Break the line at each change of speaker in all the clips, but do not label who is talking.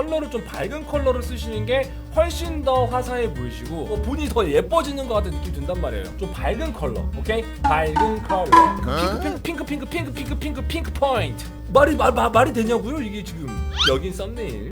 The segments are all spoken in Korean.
컬러를 좀 밝은 컬러를 쓰시는 게 훨씬 더 화사해 보이시고 어, 본인이 더 예뻐지는 것 같은 느낌 든단 말이에요. 좀 밝은 컬러, 오케이? 밝은 컬러. 핑크 핑크 핑크 핑크 핑크 핑크 핑크 포인트. 말이 말, 말 말이 되냐고요? 이게 지금 여긴 썸네일.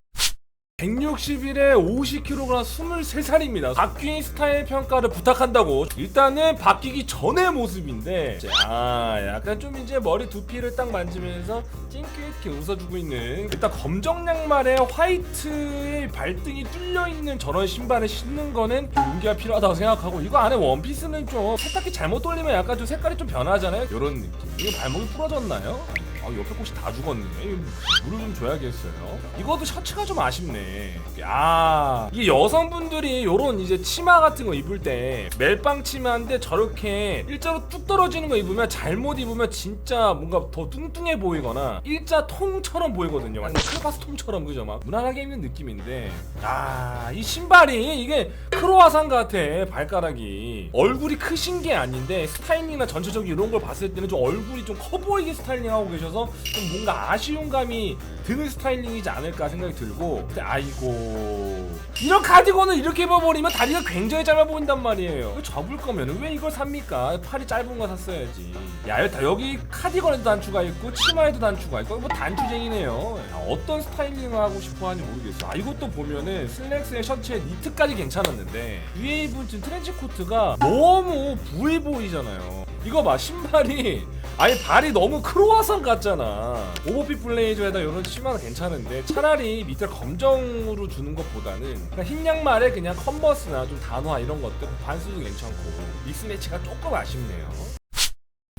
161에 50kg 23살입니다. 바뀐 스타일 평가를 부탁한다고. 일단은 바뀌기 전의 모습인데, 아, 약간 좀 이제 머리 두피를 딱 만지면서 찡긋게 웃어주고 있는. 일단 검정 양말에 화이트의 발등이 뚫려 있는 저런 신발을 신는 거는 좀 용기가 필요하다고 생각하고, 이거 안에 원피스는 좀 세탁기 잘못 돌리면 약간 좀 색깔이 좀 변하잖아요. 이런 느낌. 이거 발목이 부러졌나요? 아 옆에 꽃이 다. 이거 물을 좀 줘야겠어요. 이것도 셔츠가 좀 아쉽네. 아 이게 여성분들이 요런 이제 치마 같은 거 입을 때 멜빵 치마인데 저렇게 일자로 뚝 떨어지는 거 입으면 잘못 입으면 진짜 뭔가 더 뚱뚱해 보이거나 일자 통처럼 보이거든요. 완전 크바스 통처럼 그죠? 막 무난하게 입는 느낌인데 아 이 신발이 이게 크로아상 같아 발가락이 얼굴이 크신 게 아닌데 스타일링이나 전체적인 이런 걸 봤을 때는 좀 얼굴이 좀 커 보이게 스타일링 하고 계셔서 좀 뭔가 아쉬운 감이 드는 스타일링이지 않을까 생각이 들고 근데 아이고 이런 카디건을 이렇게 입어버리면 다리가 굉장히 짧아 보인단 말이에요. 이거 접을 거면 왜 이걸 삽니까? 팔이 짧은 거 샀어야지. 야 다- 여기 카디건에도 단추가 있고 치마에도 단추가 있고 뭐 단추쟁이네요. 야, 어떤 스타일링을 하고 싶어 하는지 모르겠어. 아 이것도 보면은 슬랙스의 셔츠에 니트까지 괜찮았는데 위에 입은 트렌치 코트가 너무 부해 보이잖아요 이거 봐 신발이. 아니 발이 너무 크로아상 같잖아. 오버핏 블레이저에다 이런 치마는 괜찮은데 차라리 밑에 검정으로 주는 것보다는 그냥 흰 양말에 그냥 컨버스나 좀 단화 이런 것들 반스도 괜찮고 믹스 매치가 조금 아쉽네요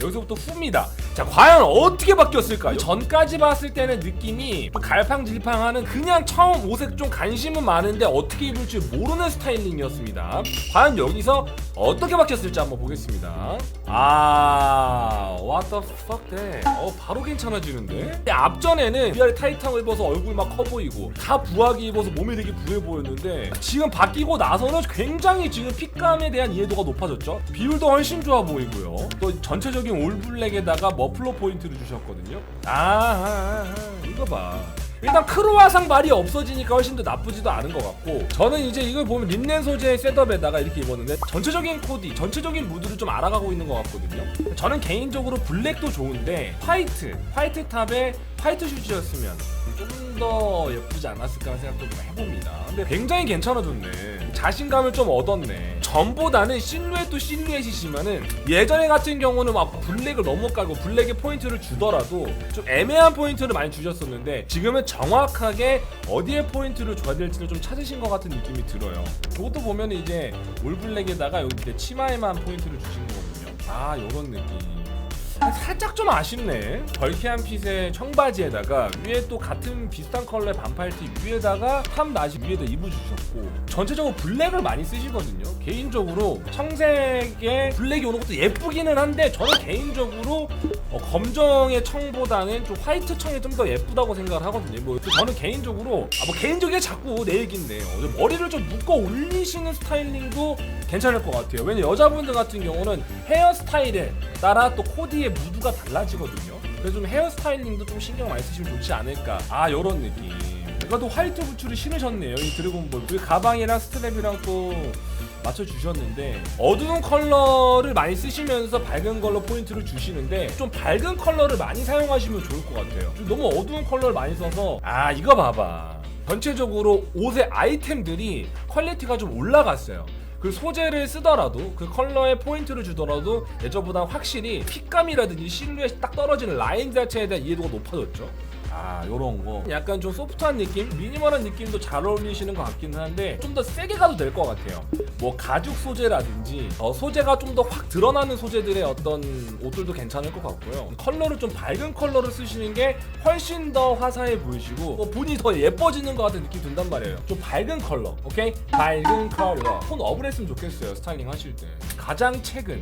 여기서부터 후입니다. 자, 과연 어떻게 바뀌었을까요? 전까지 봤을 때는 느낌이 좀 갈팡질팡하는 그냥 처음 옷에 좀 관심은 많은데 어떻게 입을지 모르는 스타일링이었습니다. 과연 여기서 어떻게 바뀌었을지 한번 보겠습니다. 아, what the fuck that? 어, 바로 괜찮아지는데? 앞전에는 위아래 타이트한 거 입어서 얼굴 막 커 보이고 다 부하게 입어서 몸이 되게 부해 보였는데 지금 바뀌고 나서는 굉장히 지금 핏감에 대한 이해도가 높아졌죠. 비율도 훨씬 좋아 보이고요. 또 전체적인 올블랙에다가 머플러 포인트를 주셨거든요. 아, 아, 아, 이거 봐. 일단 크로아상 말이 없어지니까 훨씬 더 나쁘지도 않은 것 같고 저는 이제 이걸 보면 린넨 소재의 셋업에다가 이렇게 입었는데 전체적인 코디, 전체적인 무드를 좀 알아가고 있는 것 같거든요. 저는 개인적으로 블랙도 좋은데 화이트, 화이트 탑에 화이트 슈즈였으면 좀 더 예쁘지 않았을까 생각도 좀 해봅니다. 근데 굉장히 괜찮아졌네. 자신감을 좀 얻었네. 전보다는 실루엣도 실루엣이지만은 예전에 같은 경우는 막 블랙을 깔고 블랙에 포인트를 주더라도 좀 애매한 포인트를 많이 주셨었는데 지금은 정확하게 어디에 포인트를 줘야 될지를 좀 찾으신 것 같은 느낌이 들어요. 이것도 보면 이제 올블랙에다가 여기 밑에 치마에만 포인트를 주신 거거든요. 아 요런 느낌. 아, 살짝 좀 아쉽네. 벌케한 핏의 청바지에다가 위에 또 같은 비슷한 컬러의 반팔티 위에다가 탑 나시 위에다 입어주셨고 전체적으로 블랙을 많이 쓰시거든요. 개인적으로 청색에 블랙이 오는 것도 예쁘기는 한데 저는 개인적으로 어, 검정의 청보다는 좀 화이트 청이 좀 더 예쁘다고 생각을 하거든요. 뭐 저는 개인적으로 아, 뭐 개인적이게 자꾸 내 얘긴데 어, 머리를 좀 묶어 올리시는 스타일링도 괜찮을 것 같아요. 왜냐 여자분들 같은 경우는 헤어스타일에 따라 또 코디의 무드가 달라지거든요. 그래서 좀 헤어스타일링도 좀 신경 많이 쓰시면 좋지 않을까. 아 요런 느낌. 이것도 화이트 부츠를 신으셨네요. 이 드래곤볼. 그 가방이랑 스트랩이랑 또 맞춰주셨는데 어두운 컬러를 많이 쓰시면서 밝은 걸로 포인트를 주시는데 좀 밝은 컬러를 많이 사용하시면 좋을 것 같아요. 좀 너무 어두운 컬러를 많이 써서 아 이거 봐봐. 전체적으로 옷의 아이템들이 퀄리티가 좀 올라갔어요. 그 소재를 쓰더라도 그 컬러에 포인트를 주더라도 예전보다 확실히 핏감이라든지 실루엣이 딱 떨어지는 라인 자체에 대한 이해도가 높아졌죠. 아 요런 거 약간 좀 소프트한 느낌 미니멀한 느낌도 잘 어울리시는 것 같기는 한데 좀 더 세게 가도 될 것 같아요 뭐 가죽 소재라든지 어, 소재가 좀 더 확 드러나는 소재들의 어떤 옷들도 괜찮을 것 같고요. 컬러를 좀 밝은 컬러를 쓰시는 게 훨씬 더 화사해 보이시고 뭐 본인이 더 예뻐지는 것 같은 느낌 든단 말이에요. 좀 밝은 컬러 오케이? 밝은 컬러. 톤 업을 했으면 좋겠어요 스타일링 하실 때. 가장 최근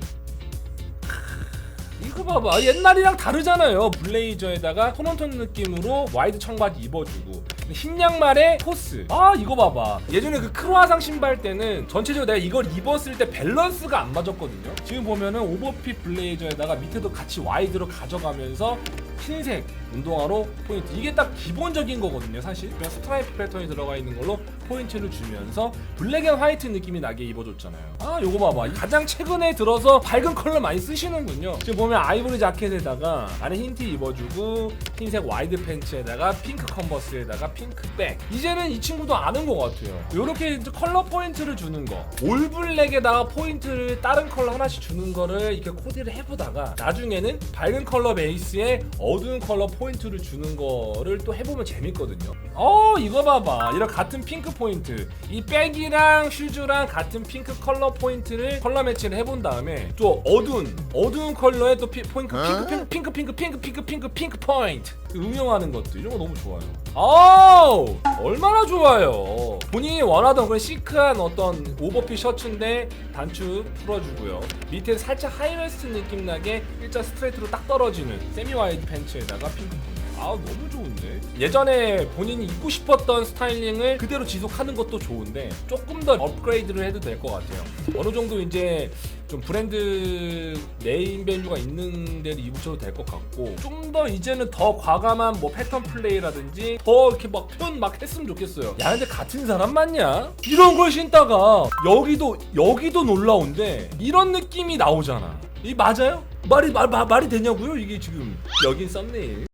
이거 봐봐. 옛날이랑 다르잖아요. 블레이저에다가 톤온톤 느낌으로 와이드 청바지 입어주고. 흰 양말에 코스. 아 이거 봐봐. 예전에 그 크로아상 신발 때는 전체적으로 내가 이걸 입었을 때 밸런스가 안 맞았거든요. 지금 보면은 오버핏 블레이저에다가 밑에도 같이 와이드로 가져가면서 흰색 운동화로 포인트. 이게 딱 기본적인 거거든요 사실. 그냥 스트라이프 패턴이 들어가 있는 걸로 포인트를 주면서 블랙 앤 화이트 느낌이 나게 입어줬잖아요. 아 요거 봐봐. 가장 최근에 들어서 밝은 컬러 많이 쓰시는군요. 지금 보면 아이보리 자켓에다가 안에 흰 티 입어주고 흰색 와이드 팬츠에다가 핑크 컨버스에다가 핑크 백. 이제는 이 친구도 아는 것 같아요. 요렇게 컬러 포인트를 주는 거 올 블랙에다가 포인트를 다른 컬러 하나씩 주는 거를 이렇게 코디를 해보다가 나중에는 밝은 컬러 베이스에 어두운 컬러 포인트를 주는 거를 또 해보면 재밌거든요. 어 이거 봐봐. 이런 같은 핑크 포인트. 이 백이랑 슈즈랑 같은 핑크 컬러 포인트를 컬러 매치를 해본 다음에 또 어두운 어두운 컬러에 또 피, 포인트 핑크 핑크 핑크 핑크 핑크 핑크 핑크 핑크 포인트. 응용하는 것도 이런 거 너무 좋아요. 아우 얼마나 좋아요. 본인이 원하던 그런 시크한 어떤 오버핏 셔츠인데 단추 풀어주고요. 밑에 살짝 하이웨스트 느낌 나게 일자 스트레이트로 딱 떨어지는 세미 와이드 팬 팬츠에다가 핑크퐁 아 너무 좋은데? 예전에 본인이 입고 싶었던 스타일링을 그대로 지속하는 것도 좋은데 조금 더 업그레이드를 해도 될 것 같아요. 어느 정도 이제 좀 브랜드 네임 밸류가 있는 데를 입으셔도 될 것 같고 좀 더 이제는 더 과감한 뭐 패턴 플레이라든지 더 이렇게 막 표현 막 했으면 좋겠어요. 야 근데 같은 사람 맞냐? 이런 걸 신다가 여기도 여기도 놀라운데 이런 느낌이 나오잖아. 이 맞아요? 말이 말, 말, 말이 되냐고요? 이게 지금 여긴 썸네일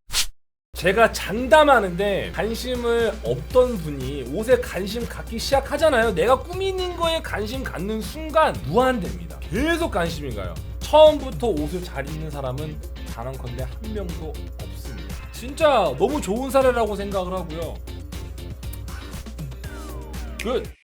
제가 장담하는데 관심을 없던 분이 옷에 관심 갖기 시작하잖아요. 내가 꾸미는 거에 관심 갖는 순간 무한됩니다. 계속 관심이 가요. 처음부터 옷을 잘 입는 사람은 단언컨대 한 명도 없습니다. 진짜 너무 좋은 사례라고 생각을 하고요. 굿.